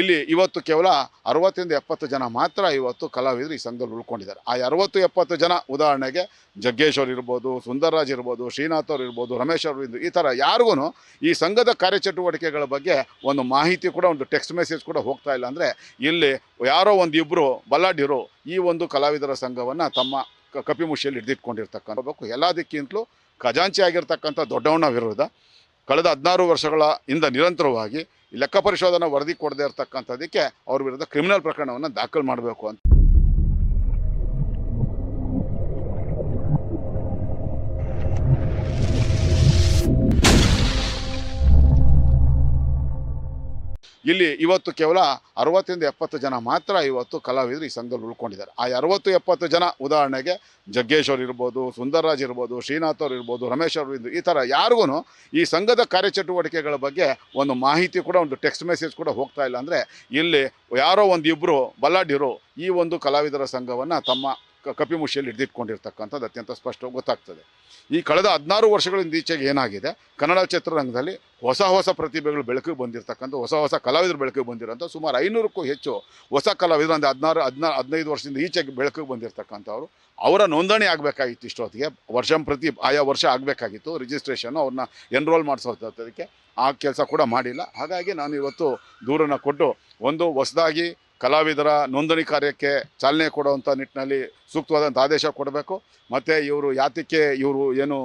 ಇಲ್ಲಿ ಇವತ್ತು ಕೇವಲ ಅರವತ್ತರಿಂದ ಎಪ್ಪತ್ತು ಜನ ಮಾತ್ರ ಇವತ್ತು ಕಲಾವಿದರು ಈ ಸಂಘದಲ್ಲಿ ಉಳ್ಕೊಂಡಿದ್ದಾರೆ. ಆ ಅರವತ್ತು ಎಪ್ಪತ್ತು ಜನ ಉದಾಹರಣೆಗೆ ಜಗ್ಗೇಶ್ ಇರ್ಬೋದು, ಸುಂದರರಾಜ್ ಇರ್ಬೋದು, ಶ್ರೀನಾಥ್ ಅವ್ರು ಇರ್ಬೋದು, ರಮೇಶ್ ಅವರು ಈ ಥರ ಯಾರಿಗೂ ಈ ಸಂಘದ ಕಾರ್ಯಚಟುವಟಿಕೆಗಳ ಬಗ್ಗೆ ಒಂದು ಮಾಹಿತಿ ಕೂಡ, ಒಂದು ಟೆಕ್ಸ್ಟ್ ಮೆಸೇಜ್ ಕೂಡ ಹೋಗ್ತಾ ಇಲ್ಲ ಅಂದರೆ ಇಲ್ಲಿ ಯಾರೋ ಒಂದು ಇಬ್ಬರು ಬಲ್ಲಾಢ್ಯರು ಈ ಒಂದು ಕಲಾವಿದರ ಸಂಘವನ್ನು ತಮ್ಮ ಕಪಿಮುಷಿಯಲ್ಲಿ ಹಿಡಿದಿಟ್ಕೊಂಡಿರ್ತಕ್ಕಂಥ ಎಲ್ಲದಕ್ಕಿಂತಲೂ ಖಜಾಂಚಿ ಆಗಿರ್ತಕ್ಕಂಥ ದೊಡ್ಡವಣ್ಣ ವಿರುದ್ಧ ಕಳೆದ ಹದಿನಾರು ವರ್ಷಗಳ ಇಂದ ನಿರಂತರವಾಗಿ ಲೆಕ್ಕ ಪರಿಶೋಧನಾ ವರದಿ ಕೊಡದೇ ಇರತಕ್ಕಂಥದ್ದಕ್ಕೆ ಅವ್ರ ವಿರುದ್ಧ ಕ್ರಿಮಿನಲ್ ಪ್ರಕರಣವನ್ನು ದಾಖಲು ಮಾಡಬೇಕು ಅಂತ. ಇಲ್ಲಿ ಇವತ್ತು ಕೇವಲ ಅರವತ್ತರಿಂದ ಎಪ್ಪತ್ತು ಜನ ಮಾತ್ರ ಇವತ್ತು ಕಲಾವಿದರು ಈ ಸಂಘದಲ್ಲಿ ಉಳ್ಕೊಂಡಿದ್ದಾರೆ. ಆ ಅರವತ್ತು ಎಪ್ಪತ್ತು ಜನ ಉದಾಹರಣೆಗೆ ಜಗ್ಗೇಶ್ ಅವ್ರು ಇರ್ಬೋದು, ಸುಂದರ್ರಾಜ್ ಇರ್ಬೋದು, ಶ್ರೀನಾಥ್ ಅವ್ರು ಇರ್ಬೋದು, ರಮೇಶ್ ಅವರು ಈ ಥರ ಯಾರಿಗೂ ಈ ಸಂಘದ ಕಾರ್ಯಚಟುವಟಿಕೆಗಳ ಬಗ್ಗೆ ಒಂದು ಮಾಹಿತಿ ಕೂಡ, ಒಂದು ಟೆಕ್ಸ್ಟ್ ಮೆಸೇಜ್ ಕೂಡ ಹೋಗ್ತಾ ಇಲ್ಲ. ಅಂದರೆ ಇಲ್ಲಿ ಯಾರೋ ಒಂದು ಇಬ್ಬರು ಬಲ್ಲಾಡಿರು ಈ ಒಂದು ಕಲಾವಿದರ ಸಂಘವನ್ನು ತಮ್ಮ ಕ- ಕಪಿಮುಷ್ಟಿಯಲ್ಲಿ ಹಿಡಿದಿಟ್ಕೊಂಡಿರ್ತಕ್ಕಂಥದ್ದು ಅತ್ಯಂತ ಸ್ಪಷ್ಟವಾಗಿ ಗೊತ್ತಾಗ್ತದೆ. ಈ ಕಳೆದ ಹದಿನಾರು ವರ್ಷಗಳಿಂದ ಈಚೆಗೆ ಏನಾಗಿದೆ? ಕನ್ನಡ ಚಿತ್ರರಂಗದಲ್ಲಿ ಹೊಸ ಹೊಸ ಪ್ರತಿಭೆಗಳು ಬೆಳಕಿಗೆ ಬಂದಿರತಕ್ಕಂಥ, ಹೊಸ ಹೊಸ ಕಲಾವಿದರು ಬೆಳಕಿಗೆ ಬಂದಿರೋಂಥ ಸುಮಾರು ಐನೂರಕ್ಕೂ ಹೆಚ್ಚು ಹೊಸ ಕಲಾವಿದರು, ಅಂದರೆ ಹದಿನಾರು ಹದಿನಾರು ಹದಿನೈದು ವರ್ಷದಿಂದ ಈಚೆಗೆ ಬೆಳಕಿಗೆ ಬಂದಿರತಕ್ಕಂಥವ್ರು. ಅವರ ನೋಂದಣಿ ಆಗಬೇಕಾಗಿತ್ತು ಇಷ್ಟೊತ್ತಿಗೆ. ವರ್ಷಂ ಪ್ರತಿ, ಆಯಾ ವರ್ಷ ಆಗಬೇಕಾಗಿತ್ತು. ರಿಜಿಸ್ಟ್ರೇಷನ್ನು ಅವ್ರನ್ನ ಎನ್ರೋಲ್ ಮಾಡಿಸೋದಕ್ಕೆ ಆ ಕೆಲಸ ಕೂಡ ಮಾಡಿಲ್ಲ. ಹಾಗಾಗಿ ನಾನು ಇವತ್ತು ದೂರನ್ನು ಕೊಟ್ಟು ಒಂದು ಹೊಸದಾಗಿ ಕಲಾವಿದರ ನೋಂದಣಿ ಕಾರ್ಯಕ್ಕೆ ಚಾಲನೆ ಕೊಡುವಂಥ ನಿಟ್ಟಿನಲ್ಲಿ ಸೂಕ್ತವಾದಂಥ ಆದೇಶ ಕೊಡಬೇಕು. ಮತ್ತು ಇವರು ಯಾತಕ್ಕೆ ಇವರು ಏನು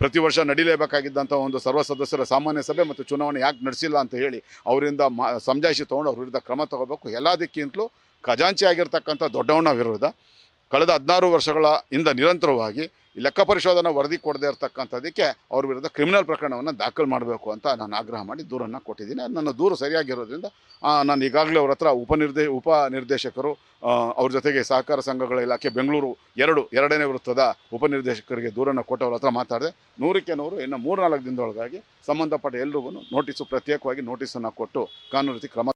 ಪ್ರತಿ ವರ್ಷ ನಡೀಲೇಬೇಕಾಗಿದ್ದಂಥ ಒಂದು ಸರ್ವ ಸದಸ್ಯರ ಸಾಮಾನ್ಯ ಸಭೆ ಮತ್ತು ಚುನಾವಣೆ ಯಾಕೆ ನಡೆಸಿಲ್ಲ ಅಂತ ಹೇಳಿ ಅವರಿಂದ ಮಾ, ಸಮಜಾಯಿಷಿ ತೊಗೊಂಡು ಅವ್ರ ವಿರುದ್ಧ ಕ್ರಮ ತಗೋಬೇಕು. ಎಲ್ಲದಕ್ಕಿಂತಲೂ ಖಜಾಂಚಿ ಆಗಿರ್ತಕ್ಕಂಥ ದೊಡ್ಡವಣ್ಣ ವಿರುದ್ಧ. ಕಳೆದ ಹದಿನಾರು ವರ್ಷಗಳ ಇಂದ ನಿರಂತರವಾಗಿ ಲೆಕ್ಕ ಪರಿಶೋಧನಾ ವರದಿ ಕೊಡದೇ ಇರತಕ್ಕಂಥದ್ದಕ್ಕೆ ಅವ್ರ ವಿರುದ್ಧ ಕ್ರಿಮಿನಲ್ ಪ್ರಕರಣವನ್ನು ದಾಖಲು ಮಾಡಬೇಕು ಅಂತ ನಾನು ಆಗ್ರಹ ಮಾಡಿ ದೂರನ್ನು ಕೊಟ್ಟಿದ್ದೀನಿ. ನನ್ನ ದೂರು ಸರಿಯಾಗಿರೋದ್ರಿಂದ ನಾನು ಈಗಾಗಲೇ ಅವ್ರ ಹತ್ರ ಉಪನಿರ್ದೇ ಉಪ ನಿರ್ದೇಶಕರು ಅವ್ರ ಜೊತೆಗೆ ಸಹಕಾರ ಸಂಘಗಳ ಇಲಾಖೆ ಬೆಂಗಳೂರು ಎರಡು, ಎರಡನೇ ವೃತ್ತದ ಉಪನಿರ್ದೇಶಕರಿಗೆ ದೂರನ್ನು ಕೊಟ್ಟವ್ರ ಹತ್ರ ಮಾತಾಡಿದೆ. ನೂರಕ್ಕೆ ನೂರು, ಇನ್ನು ಮೂರು ನಾಲ್ಕು ದಿನದೊಳಗಾಗಿ ಸಂಬಂಧಪಟ್ಟ ಎಲ್ರಿಗೂ ನೋಟಿಸು ಪ್ರತ್ಯೇಕವಾಗಿ ನೋಟಿಸನ್ನು ಕೊಟ್ಟು ಕಾನೂನು ರೀತಿ ಕ್ರಮ